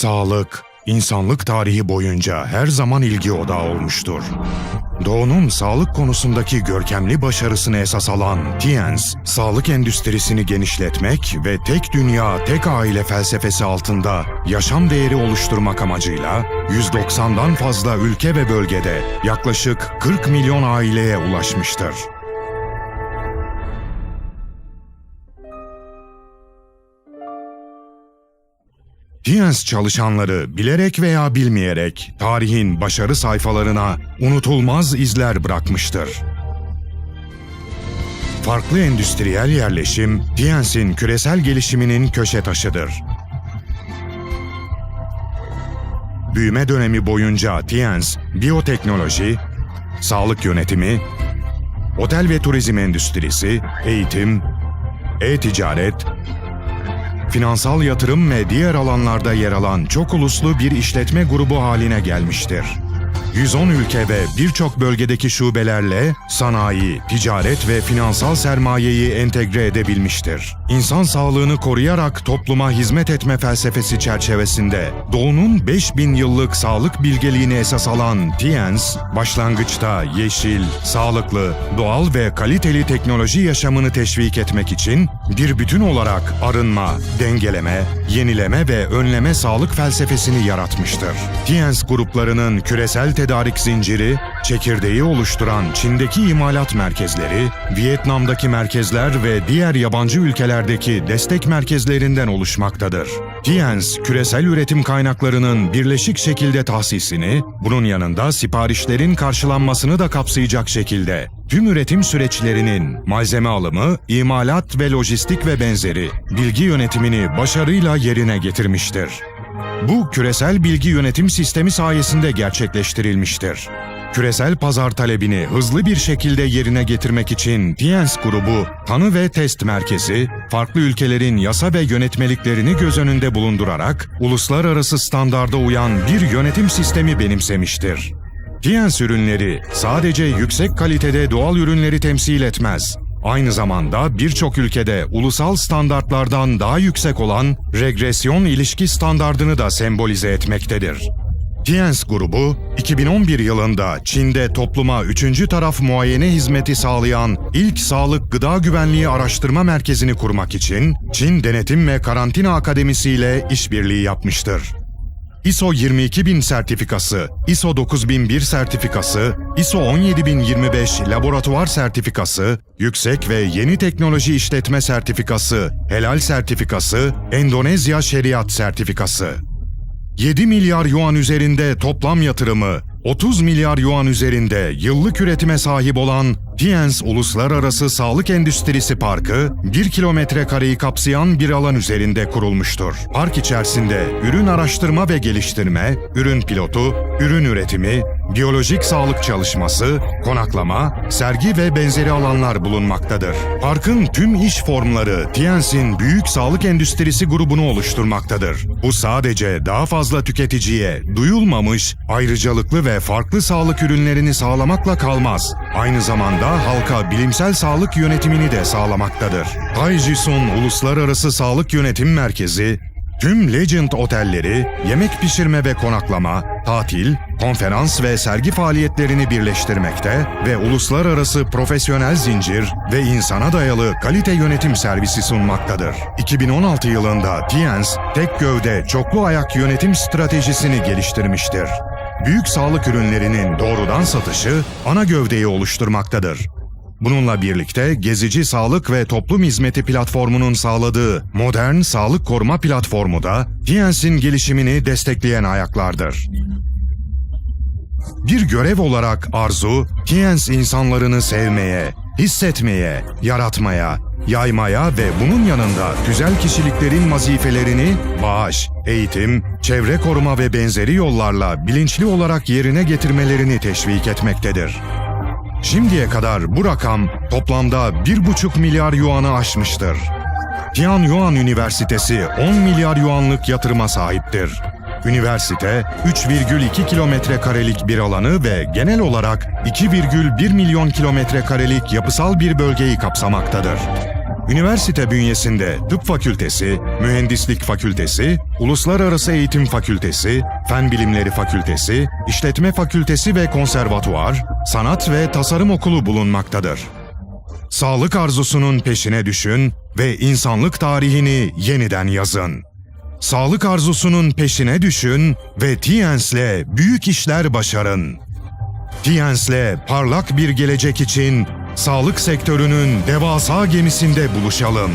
Sağlık, insanlık tarihi boyunca her zaman ilgi odağı olmuştur. Doğu'nun sağlık konusundaki görkemli başarısını esas alan Tiens, sağlık endüstrisini genişletmek ve tek dünya, tek aile felsefesi altında yaşam değeri oluşturmak amacıyla 190'dan fazla ülke ve bölgede yaklaşık 40 milyon aileye ulaşmıştır. Tiens çalışanları bilerek veya bilmeyerek tarihin başarı sayfalarına unutulmaz izler bırakmıştır. Farklı endüstriyel yerleşim, Tiens'in küresel gelişiminin köşe taşıdır. Büyüme dönemi boyunca Tiens, biyoteknoloji, sağlık yönetimi, otel ve turizm endüstrisi, eğitim, e-ticaret, finansal yatırım ve diğer alanlarda yer alan çok uluslu bir işletme grubu haline gelmiştir. 110 ülke ve birçok bölgedeki şubelerle sanayi, ticaret ve finansal sermayeyi entegre edebilmiştir. İnsan sağlığını koruyarak topluma hizmet etme felsefesi çerçevesinde Doğu'nun 5000 yıllık sağlık bilgeliğini esas alan Tiens, başlangıçta yeşil, sağlıklı, doğal ve kaliteli teknoloji yaşamını teşvik etmek için bir bütün olarak arınma, dengeleme, yenileme ve önleme sağlık felsefesini yaratmıştır. Tiens gruplarının küresel tedarik zinciri, çekirdeği oluşturan Çin'deki imalat merkezleri, Vietnam'daki merkezler ve diğer yabancı ülkelerdeki destek merkezlerinden oluşmaktadır. Tiens, küresel üretim kaynaklarının birleşik şekilde tahsisini, bunun yanında siparişlerin karşılanmasını da kapsayacak şekilde tüm üretim süreçlerinin malzeme alımı, imalat ve lojistik ve benzeri bilgi yönetimini başarıyla yerine getirmiştir. Bu küresel bilgi yönetim sistemi sayesinde gerçekleştirilmiştir. Küresel pazar talebini hızlı bir şekilde yerine getirmek için Tiens grubu tanı ve test merkezi, farklı ülkelerin yasa ve yönetmeliklerini göz önünde bulundurarak uluslararası standarda uyan bir yönetim sistemi benimsemiştir. Tiens ürünleri sadece yüksek kalitede doğal ürünleri temsil etmez. Aynı zamanda birçok ülkede ulusal standartlardan daha yüksek olan regresyon ilişki standardını da sembolize etmektedir. Tiens grubu, 2011 yılında Çin'de topluma üçüncü taraf muayene hizmeti sağlayan ilk sağlık gıda güvenliği araştırma merkezini kurmak için Çin Denetim ve Karantina Akademisi ile işbirliği yapmıştır. ISO 22000 sertifikası, ISO 9001 sertifikası, ISO 17025 laboratuvar sertifikası, yüksek ve yeni teknoloji işletme sertifikası, helal sertifikası, Endonezya şeriat sertifikası. 7 milyar yuan üzerinde toplam yatırımı, 30 milyar yuan üzerinde yıllık üretime sahip olan Tiens Uluslararası Sağlık Endüstrisi Parkı, 1 kilometre kareyi kapsayan bir alan üzerinde kurulmuştur. Park içerisinde ürün araştırma ve geliştirme, ürün pilotu, ürün üretimi, biyolojik sağlık çalışması, konaklama, sergi ve benzeri alanlar bulunmaktadır. Parkın tüm iş formları Tiens'in büyük sağlık endüstrisi grubunu oluşturmaktadır. Bu sadece daha fazla tüketiciye duyulmamış, ayrıcalıklı ve farklı sağlık ürünlerini sağlamakla kalmaz. Aynı zamanda halka bilimsel sağlık yönetimini de sağlamaktadır. Taijison Uluslararası Sağlık Yönetim Merkezi, tüm Legend otelleri, yemek pişirme ve konaklama, tatil, konferans ve sergi faaliyetlerini birleştirmekte ve uluslararası profesyonel zincir ve insana dayalı kalite yönetim servisi sunmaktadır. 2016 yılında Tiens, tek gövde çoklu ayak yönetim stratejisini geliştirmiştir. Büyük sağlık ürünlerinin doğrudan satışı ana gövdeyi oluşturmaktadır. Bununla birlikte Gezici Sağlık ve Toplum Hizmeti platformunun sağladığı modern sağlık koruma platformu da Tiens'in gelişimini destekleyen ayaklardır. Bir görev olarak arzu, Tiens insanlarını sevmeye, hissetmeye, yaratmaya, yaymaya ve bunun yanında güzel kişiliklerin vazifelerini bağış, eğitim, çevre koruma ve benzeri yollarla bilinçli olarak yerine getirmelerini teşvik etmektedir. Şimdiye kadar bu rakam toplamda 1,5 milyar yuanı aşmıştır. Tianyuan Üniversitesi 10 milyar yuanlık yatırıma sahiptir. Üniversite 3,2 kilometre karelik bir alanı ve genel olarak 2,1 milyon kilometre karelik yapısal bir bölgeyi kapsamaktadır. Üniversite bünyesinde Tıp Fakültesi, Mühendislik Fakültesi, Uluslararası Eğitim Fakültesi, Fen Bilimleri Fakültesi, İşletme Fakültesi ve Konservatuvar, Sanat ve Tasarım Okulu bulunmaktadır. Sağlık arzusunun peşine düşün ve insanlık tarihini yeniden yazın. Sağlık arzusunun peşine düşün ve Tiens'le büyük işler başarın. Tiens'le parlak bir gelecek için sağlık sektörünün devasa gemisinde buluşalım.